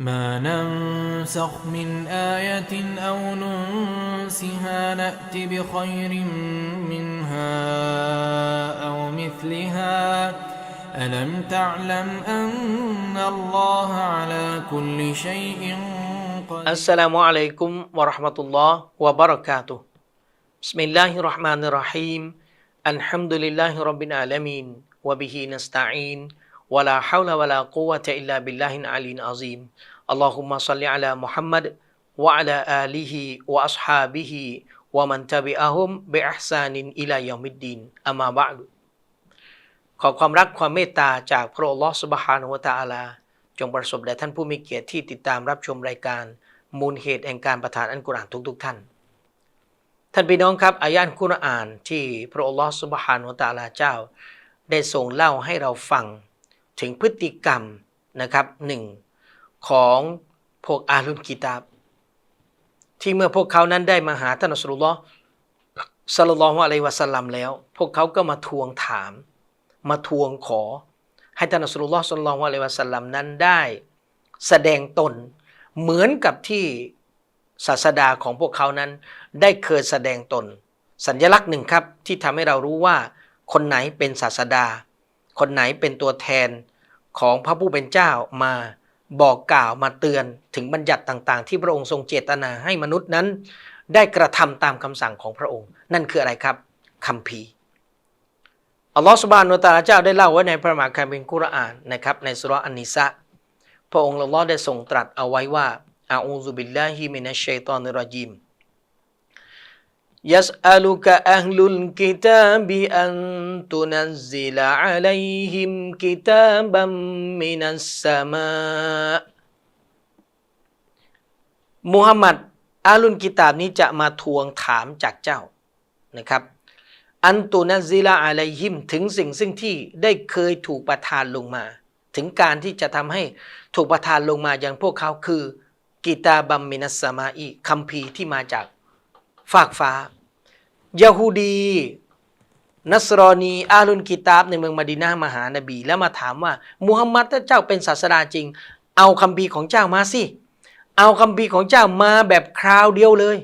ما ننسخ من آية أو ننسها نأت بخير منها أو مثلها. ألم تعلم أن الله على كل شيء قدير؟ السلام عليكم ورحمة الله وبركاته. بسم الله الرحمن الرحيم. الحمد لله رب العالمين وبه نستعين าะห์มะตุลลอฮ์วะบะเราะกาตุฮ์บิสมิลลาฮิรเราะห์มานิรเราะฮีมอัลฮัมดุลิลลาฮิร็อบบิลอาลามีนวลาวะลากุวะตะอิลลาบิลลาฮิลอาลีนอะซีมอัลลอฮุมะศ็อลลิอะลามุฮัมมัดวะอะลาอาลิฮิวะอัศฮาบิฮิวะมันตะบิอะฮุมบิอิห์ซานินอิลายอมิดดีนอะมาบะดุขอความรักความเมตตาจากพระองค์ลอสุบฮานุวะตะอาลา จงประสบแด่ท่านผู้มีเกียรติที่ติดตามรับชมรายการ มูลเหตุแห่งการประทานอันกุรอานทุกๆท่านท่านพี่น้องครับอายะห์อันกุรอานที่พระองค์ลอสุบฮานุวะตะอาลาเจ้า ได้ทรงเล่าให้เราฟัง ถึงพฤติกรรมนะครับหนึ่งของพวกอาลุนกิตาบ ที่เมื่อพวกเขานั้นได้มาหาท่านอัสลุลลอฮ์สัลลัลลอฮุอะลัยวะสัลลัมแล้ว พวกเขาก็มาทวงถาม มาทวงขอ ให้ท่านอัสลุลลอฮ์สัลลัลลอฮุอะลัยวะสัลลัมนั้นได้แสดงตนเหมือนกับที่ศาสดาของพวกเขานั้น ได้เคยแสดงตน สัญลักษณ์หนึ่งครับที่ทำให้เรารู้ว่า คนไหนเป็นศาสดา คนไหนเป็นตัวแทน ของพระผู้เป็นเจ้ามาบอกกล่าวมาเตือนถึงบัญญัติต่างๆ ที่พระองค์ทรงเจตนาให้มนุษย์นั้น ได้กระทำตามคำสั่งของพระองค์ นั่นคืออะไรครับคัมภีร์อัลลอฮฺสุบานุตาลาเจ้าได้เล่าไว้ในพระมหาคัมภีร์กุรอานนะครับในสุราะห์อันนิสะพระองค์อัลอได้ทรงตรัสเอาไว้ว่าอาอูซุบิลลาฮิมินัชชัยตอนิรรจีมยัสอัลุกะอัลลุลกิตาบิอันตุนัซซิลอะลัยฮิม กิตาบัมมินัสสมามุฮัมมัดอาลุนกิตาบนี้จะมาทวงถามจากเจ้านะครับ อันตุนัซซิลาอะลัยฮิมถึงสิ่งซึ่งที่ได้เคยถูกประทานลงมา ถึงการที่จะทำให้ถูกประทานลงมาอย่างพวกเขาคือกิตาบัมมินัสสมาอีคัมภีร์ที่มาจาก ฟากฟ้ายะฮูดีนัสรอนีอาลุนกิตาบในเมืองมดีนามาหานบี แล้วมาถามว่ามุฮัมมัดถ้าเจ้าเป็นศาสดาจริง เอาคัมภีของเจ้ามาสิ เอาคัมภีของเจ้ามาแบบคราวเดียวเลย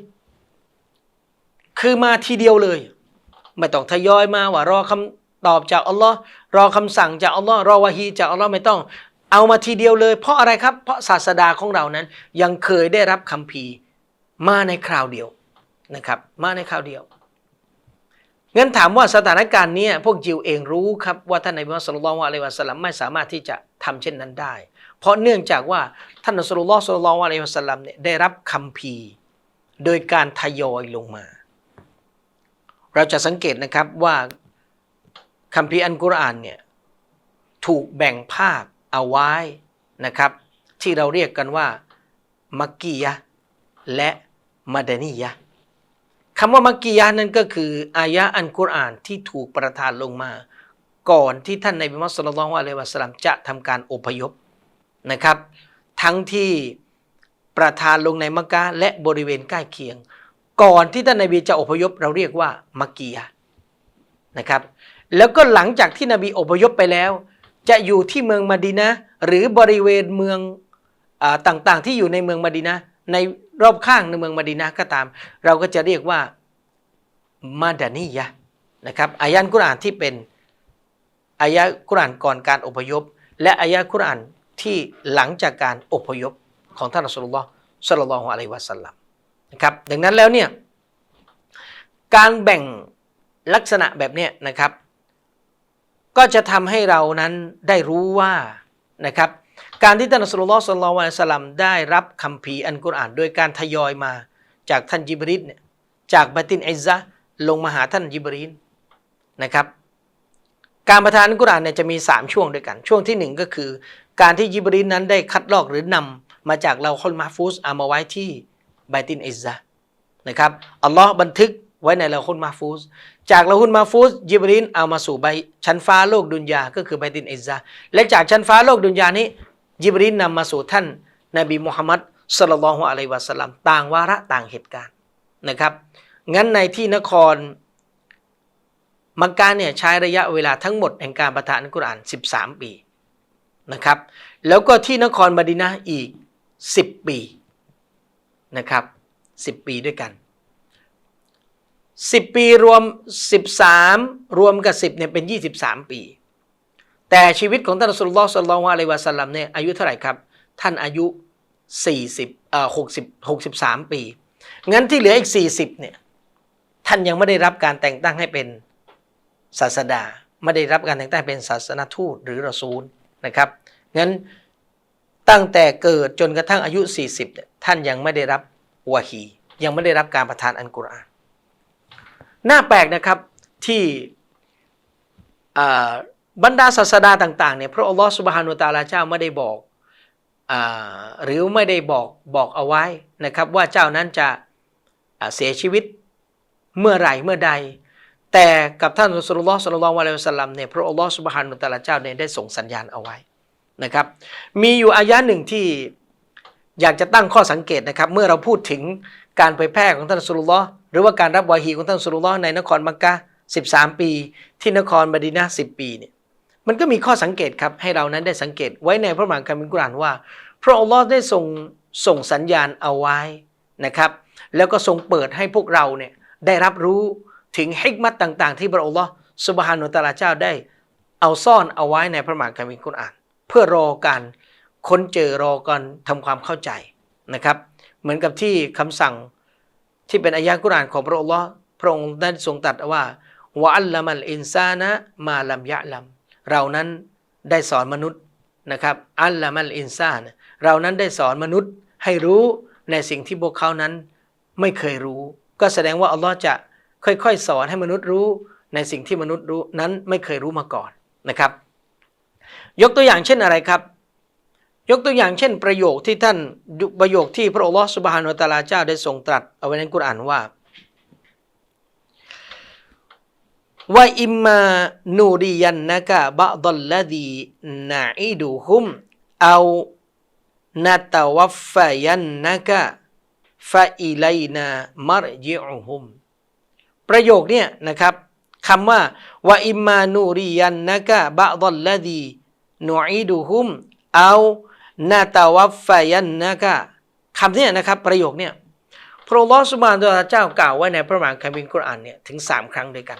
คือมาทีเดียวเลย ไม่ต้องทยอยมาว่ารอคำตอบจากอัลลอฮ์รอคำสั่งจากอัลลอฮ์รอวะฮีจากอัลลอฮ์ไม่ต้อง เอามาทีเดียวเลย เพราะอะไรครับ เพราะศาสดาของเรานั้นยังเคยได้รับคัมภีมาในคราวเดียว นะครับ มาในคราวเดียวงั้นถามว่าสถานการณ์นี้พวกยิวเองรู้ครับว่าท่านนบีมุฮัมมัดสุลลัลลอฮุอะลัยวะสัลลัมไม่สามารถที่จะทำเช่นนั้นได้ เพราะเนื่องจากว่าท่านนบีสุลลัลลอฮุสุลลัลอฮุอะลัยวะสัลลัมเนี่ยได้รับคัมภีร์โดยการทยอยลงมา เราจะสังเกตนะครับว่าคัมภีร์อันกุรอานเนี่ยถูกแบ่งภาคเอาไว้นะครับ ที่เราเรียกกันว่ามักกียะและมาดานียะ คำว่ามักกียะนั้นก็คืออายะอันกุรอานที่ถูกประทานลงมา ก่อนที่ท่านในบิมัสลลัลลอฮุอะลัยฮิวะสลัมจะทำการอพยพนะครับ ทั้งที่ประทานลงในมักกะและบริเวณใกล้เคียง ก่อนที่ท่านนบีจะอพยพเราเรียกว่ามักกียะนะครับ แล้วก็หลังจากที่นบีอพยพไปแล้ว จะอยู่ที่เมืองมะดีนะหรือบริเวณเมืองอต่างๆ ที่อยู่ในเมืองมะดีนะใน รอบข้างในเมืองมดีนะห์ก็ตาม เราก็จะเรียกว่ามาดานียะนะครับอายะห์กุรอานที่เป็นอายะกุรอานก่อนการอพยพ และอายะกุรอานที่หลังจากการอพยพของท่านอัสลลลอฮ์สลลัลอฮุอะลัยวะสัลลัมนะครับดังนั้นแล้วเนี่ยการแบ่งลักษณะแบบเนี้ยนะครับ ก็จะทำให้เรานั้นได้รู้ว่านะครับ การที่ท่านสลลลอฮ์สัลลัลลอฮุอะลัยฮิวะสลัมได้รับคัมภีร์อันกุรอานโดยการทยอยมาจากท่านจิบริลเนี่ยจากบาตินอิซะลงมาหาท่านจิบรีนนะครับ การประทานอันกุรอานเนี่ยจะมี 3 ช่วงด้วยกัน ช่วงที่หนึ่งก็คือ การที่จิบรีนนั้นได้คัดลอกหรือนำมาจากเราคอลมาฟูสเอามาไว้ที่บาตินอิซะนะครับอัลลอฮ์บันทึก ไว้ในเราคนมาฟูสจากละหุนมาฟูสยิบรีนเอามาสู่ใบชั้นฟ้าโลกดุนยาก็คือใบตินอิซาและจากชั้นฟ้าโลกดุนยานี้ยิบรีนนำมาสู่ท่านนบีมุฮัมมัดสลลัลลอฮุอะลัยวะสัลลัมต่างวาระต่างเหตุการณ์นะครับ งั้นในที่นครมักกะเนี่ยใช้ระยะเวลาทั้งหมดแห่งการประทานอัลกุรอาน 13 ปีนะครับ แล้วก็ที่นครมดีนะอีก 10 ปีนะครับ 10 ปีด้วยกัน 10 ปีรวม 13 รวมกับ 10เนี่ยเป็น 23 ปี แต่ชีวิตของท่านสุลลอฮ์สัลลัลลอฮุอะลัยวะสัลลัมเนี่ยอายุเท่าไหร่ครับ ท่านอายุ 40เอ่อ60 63 ปี งั้นที่เหลืออีก 40เนี่ยท่านยังไม่ได้รับการแต่งตั้งให้เป็นศาสดา ไม่ได้รับการแต่งตั้งเป็นศาสนทูตหรือรอซูลนะครับงั้นตั้งแต่เกิดจนกระทั่งอายุ 40เนี่ยท่านยังไม่ได้รับวะฮียังไม่ได้รับการประทานอัลกุรอาน น่าแปลกนะครับที่บรรดาศาสดาต่างๆเนี่ยพระอัลลอฮฺสุบฮานุตะอาลาเจ้าไม่ได้บอกอหรือไม่ได้บอกบอกเอาไว้นะครับว่าเจ้านั้นจะเสียชีวิตเมื่อไหร่เมื่อใด แต่กับท่านสุลลอฮ์สัลลัลลอฮุอะลัยฮิวะสลัมเนี่ยพระอัลลอฮฺสุบฮานุตะอาลาเจ้าเนี่ยได้ส่งสัญญาณเอาไว้นะครับมีอยู่อายะหนึ่งที่อยากจะตั้งข้อสังเกตนะครับ เมื่อเราพูดถึง การเผยแพร่ของท่านสูลุลลอฮ์หรือว่าการรับวาฮีของท่านสูลุลลอฮ์ในนครมักกะฮ์13 ปี ที่นครมดีนะห์10 ปีเนี่ยมันก็มีข้อสังเกตครับให้เรานั้นได้สังเกตไว้ในพระมหาคัมภีร์กุรานว่า พระองค์ได้ทรงส่งสัญญาณเอาไว้นะครับ แล้วก็ทรงเปิดให้พวกเราเนี่ยได้รับรู้ถึงฮิกมัตต่าง ๆ ที่พระองค์สุบฮานุตาลาเจ้าได้ เอาซ่อนเอาไว้ในพระมหาคัมภีร์กุราน เพื่อรอการค้นเจอรอการทำความเข้าใจ นะครับ เหมือนกับที่คำสั่งที่เป็นอายะกุรอานของพระองค์พระองค์ได้ทรงตรัสว่าวะอัลลัมัลอินซานะมาลัมยะลัมเรานั้นได้สอนมนุษย์นะครับอัลละมัลอินซานเรานั้นได้สอนมนุษย์ให้รู้ในสิ่งที่พวกเขานั้นไม่เคยรู้ ก็แสดงว่าอัลลอฮ์จะค่อยๆ สอนให้มนุษย์รู้ในสิ่งที่มนุษย์รู้นั้นไม่เคยรู้มาก่อนนะครับ ยกตัวอย่างเช่นอะไรครับ ยกตัวอย่างเช่นประโยคที่ท่านประโยคที่พระองค์สุบฮานุตะอาลาเจ้าได้ทรงตรัสเอาไว้ในกุรอานว่าว่าอิมมานูริยันนะกะบะดัลลดีนาอิดูฮุมเอานาตาวัฟฟายันนะกะฟาอิไลนามารจิอุฮุมประโยคเนี่ยนะครับคำว่าว่าอิมมานูริยันนะกะบะดัลลดีนูอิดูฮุมเอา นาตาวัฟฟายันนะกะคำนี่ยนะครับประโยคเนี่ยพระอสุบานตะเจ้ากล่าวไว้ในพระมหาคัมภีร์กุรอานเนี่ยถึงสามครั้งด้วยกัน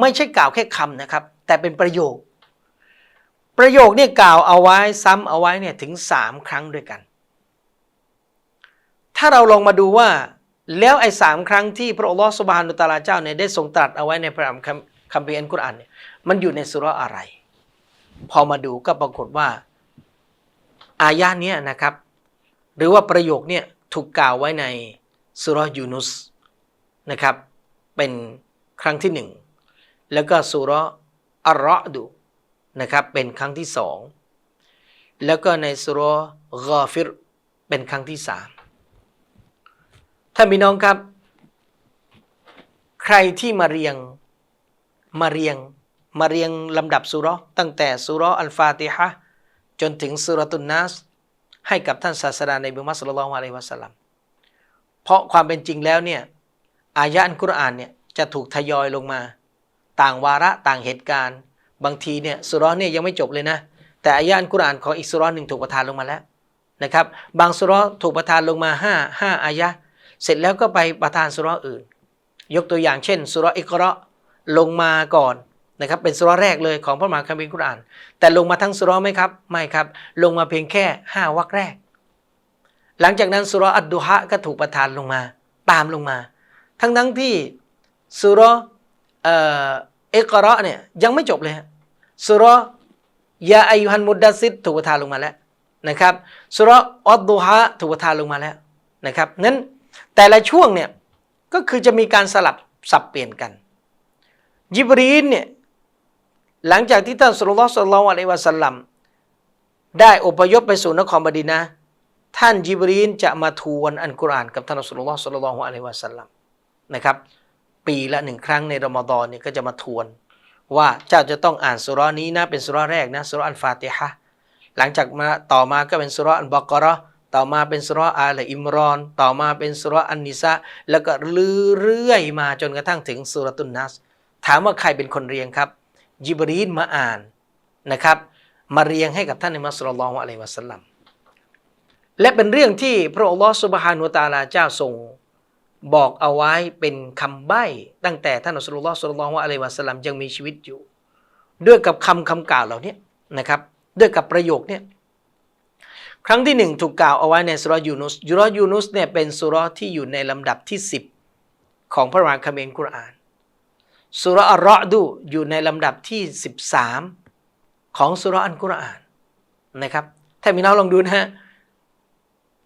ไม่ใช่กล่าวแค่คำนะครับ แต่เป็นประโยค ประโยคเนี่ยกล่าวเอาไว้ซ้ำเอาไว้เนี่ยถึงสามครั้งด้วยกัน ถ้าเราลองมาดูว่าแล้วไอ้สามครั้งที่พระองค์สุบานุตะอาลาเจ้าเนี่ยได้ทรงตรัสเอาไว้ในพระคัมภีร์อัลกุรอานเนี่ยมันอยู่ในสุราอะไร พอมาดูก็ปรากฏว่า อายะเนี้ยนะครับ หรือว่าประโยคเนี่ยถูกกล่าวไว้ในสุรยูนุสนะครับ เป็นครั้งที่หนึ่งแล้วก็สุรอัลรอดูนะครับเป็นครั้งที่สองแล้วก็ในสุรกอฟิรเป็นครั้งที่สามท่านพี่น้องครับ ใครที่มาเรียงมาเรียงมาเรียงลำดับสุรตั้งแต่สุรอัลฟาติฮะ นถึงสุรตุนนัสให้กับท่านศาสดาในบุมัสลลัลลอฮุอะลัยฮิวะสัลลัมเพราะความเป็นจริงแล้วเนี่ยอายะอันกุรอานเนี่ยจะถูกทยอยลงมา ต่างวาระต่างเหตุการณ์ บางทีเนี่ยสุราะห์เนี่ยยังไม่จบเลยนะ แต่อายะอันกุรอานของอีกสุราะห์หนึ่งถูกประทานลงมาแล้วนะครับบางสุราะห์ถูกประทานลงมาห้าห้าอายะเสร็จแล้วก็ไปประทานสุราะห์อื่น ยกตัวอย่างเช่น สุราะห์อิกราะลงมาก่อน นะครับเป็นสุราแรกเลยของพระมหาคัมภีร์กุรอาน แต่ลงมาทั้งสุราไหมครับ ไม่ครับ ลงมาเพียงแค่ห้าวรรคแรก หลังจากนั้นสุราอัดดุฮะก็ถูกประทานลงมา ตามลงมา ทั้งทั้งที่สุราเออกระเนี่ยยังไม่จบเลยฮะสุรยาอายุฮันมุดดัสซิดถูกประทานลงมาแล้วนะครับสุรอัดดุฮะถูกประทานลงมาแล้วนะครับนั้นแต่ละช่วงเนี่ยก็คือจะมีการสลับสับเปลี่ยนกันยิบรีนเนี่ย หลังจากที่ท่านสุลต่านสัลลัลลอะลัยวะสัลลัมได้อพยพไปสู่นครมดีนะ ท่านยิบรีนจะมาทวนอันกุรอานกับท่านสุลต่านสัลลัลลอะลัยวะสัลลัมนะครับปีละหนึ่งครั้งในรอมฎอนเนี่ยก็จะมาทวน ว่าเจ้าจะต้องอ่านสุรานี้นะเป็นสุราแรกนะสุราอัลฟาติฮะหลังจากมาต่อมาก็เป็นสุราอัลบากระต่อมาเป็นสุราอาลอิมรอน ต่อมาเป็นสุราอันนิสะแล้วก็เรื่อยมาจนกระทั่งถึงสุรตุนนัส ถามว่าใครเป็นคนเรียงครับ ยิบรีนมาอ่านนะครับ มาเรียงให้กับท่านในมัสลลัลลอฮุอะลัยวะสัลลัมและเป็นเรื่องที่พระองค์ลอสุบฮานุตาลาเจ้าทรงบอกเอาไว้เป็นคำใบ้ตั้งแต่ท่านอัสลุลลอฮ์สุลลัลลอฮุอะลัยฮิวะสลัมยังมีชีวิตอยู่ ด้วยกับคำคำกล่าวเหล่านี้นะครับ ด้วยกับประโยคเนี่ยครั้งที่หนึ่งถูกกล่าวเอาไว้ในสุรยูนุสสุรยูนุสเนี่ยเป็นสุรที่อยู่ในลำดับที่ 10 ของพระมหาคัมภีร์กุรอาน สุรอัลรอดูอยู่ในลำดับที่ 13 ของสุรอันกุรอานนะครับถ้ามีน้องลองดูนะฮะ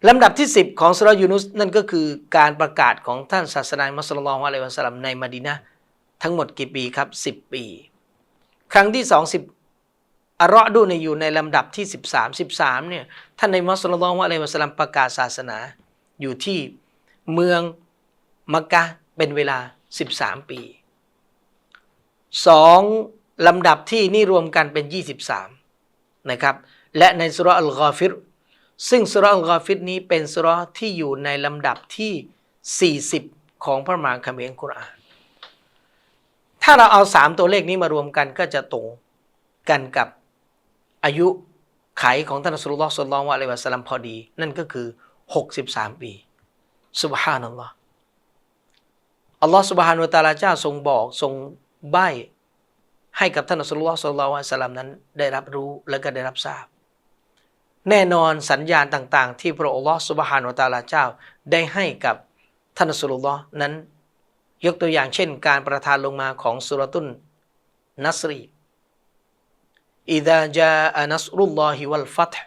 ลำดับที่ 10 ของสุรยูนุสนั่นก็คือการประกาศของท่านศาสนามัสลลอฮุอะลัยวะสัลลัมในมดีนะทั้งหมดกี่ปีครับ 10 ปี ครั้งที่ 20อัลเระดูในอยู่ในลำดับที่ 13 13เนี่ยท่านในมัสลลัลลอฮุอะลัยวะสัลลัมประกาศศาสนาอยู่ที่เมืองมักกะเป็นเวลา 13 ปี สองลำดับที่นี่รวมกันเป็น 23 นะครับ และในสุรอัลกอฟิรซึ่งสุรอัลกอฟิรนี้เป็นสุรที่อยู่ในลำดับที่ 40 ของพระมหาคัมภีร์อัลกุรอาน ถ้าเราเอาสามตัวเลขนี้มารวมกันก็จะตรงกันกับอายุไขของท่านอัสลุลลอฮ์สุลลัลลอฮุอะลัยวะสลัมพอดี นั่นก็คือ 63 ปีสุบฮานัลลอฮ์อัลลอฮ์สุบฮานุตาลาเจ้าทรงบอกทรง ใบ้ให้กับท่านอัสลลอฮ์สุลลัลลอฮุอะลัยฮิวะสลลัมนั้นได้รับรู้และก็ได้รับทราบ แน่นอนสัญญาณต่างๆ ที่พระองค์สุบฮานุตาลาเจ้าได้ให้กับท่านอัสลลอฮ์นั้น ยกตัวอย่างเช่น การประทานลงมาของสุรตุนนัสรีอิดาจาอานัสรุลลอฮิวัลฟัตห์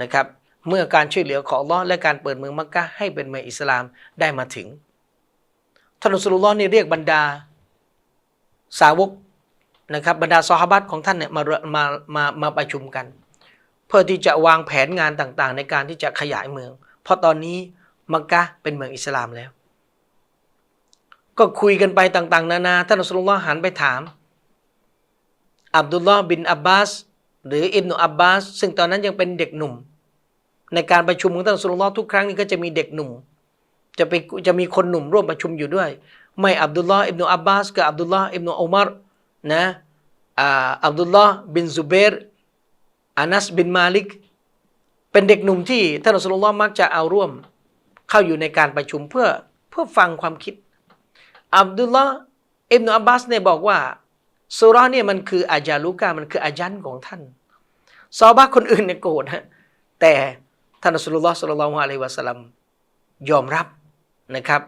นะครับเมื่อการช่วยเหลือของอัลลอฮ์และการเปิดเมืองมักกะให้เป็นเมืองอิสลามได้มาถึงท่านอัสลุลลอฮ์นี่เรียกบรรดา สาวกนะครับบรรดาซอฮาบัตของท่านเนี่ยมามามามาประชุมกัน เพื่อที่จะวางแผนงานต่างๆ ในการที่จะขยายเมือง เพราะตอนนี้มักกะเป็นเมืองอิสลามแล้ว ก็คุยกันไปต่าง ๆ นานาท่านอัสลุลลอฮ์หันไปถาม อับดุลลอฮ์บินอับบาส หรืออิบนุอับบาส ซึ่งตอนนั้นยังเป็นเด็กหนุ่ม ในการประชุมของท่านอัสลุลลอฮ์ทุกครั้งนี้ก็จะมีเด็กหนุ่ม จะไปจะมีคนหนุ่มร่วมประชุมอยู่ด้วย ไม่อับดุลลอฮ์อิบนุอับบาสกับอับดุลลอฮ์อิบนุอุมารนะอาบดุลลอฮ์บินซุเบรอานัสบินมาลิก เป็นเด็กหนุ่มที่ท่านอัสลลอฮ์มักจะเอาร่วม เข้าอยู่ในการประชุมเพื่อเพื่อฟังความคิด อับดุลลอฮ์อิบนุอับบาสเนี่ยบอกว่าสุราเนี่ยมันคืออาจารุกา มันคืออาจันของท่านซอบาคนอื่นเนี่ยโกรธฮะแต่ท่านอัสลลลอฮ์สุลลัลลอฮุอะลัยวะสัลลัมยอมรับนะครับ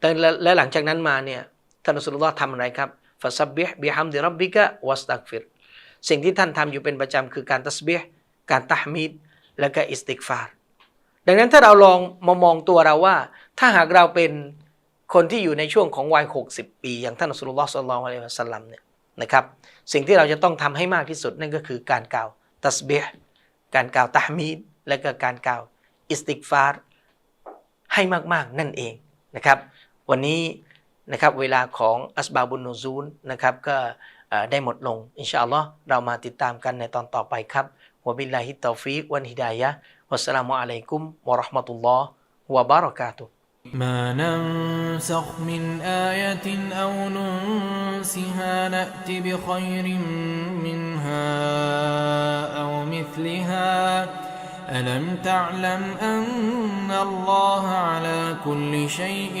และและหลังจากนั้นมาเนี่ยท่านอัสลุลลอฮ์ทำอะไรครับฟาซับบิฮบิฮัมดิรับบิกะวัสตักฟิรสิ่งที่ท่านทำอยู่เป็นประจำคือการตัสเบียการตะฮมีดและก็อิสติกฟารดังนั้นถ้าเราลองมามองตัวเราว่า ถ้าหากเราเป็นคนที่อยู่ในช่วงของวัย 60 ปี อย่างท่านอัสลุลลอฮ์สัลลัลอะลัยฮิวะสัลลัมเนี่ยนะครับสิ่งที่เราจะต้องทำให้มากที่สุดนั่นก็คือการกล่าวตัสเบียการกล่าวตะฮมีดและก็การกล่าวอิสติกฟารให้มากๆนั่นเองนะครับ วันนี้นะครับเวลาของอัสบาบุนนูซูลนะครับก็ ได้หมดลง อินชาอัลลอฮ์เรามาติดตามกันในตอนต่อไปครับวะบิลลาฮิตตอฟิกวันฮิดายะวัสสลามุอะลัยกุมวะเราะห์มะตุลลอฮ์วะบารอกาตุฮ์ ما ننسخ من آية أو ننسها نأت بخير منها أو مثلها ألم تعلم أن الله على كل شيء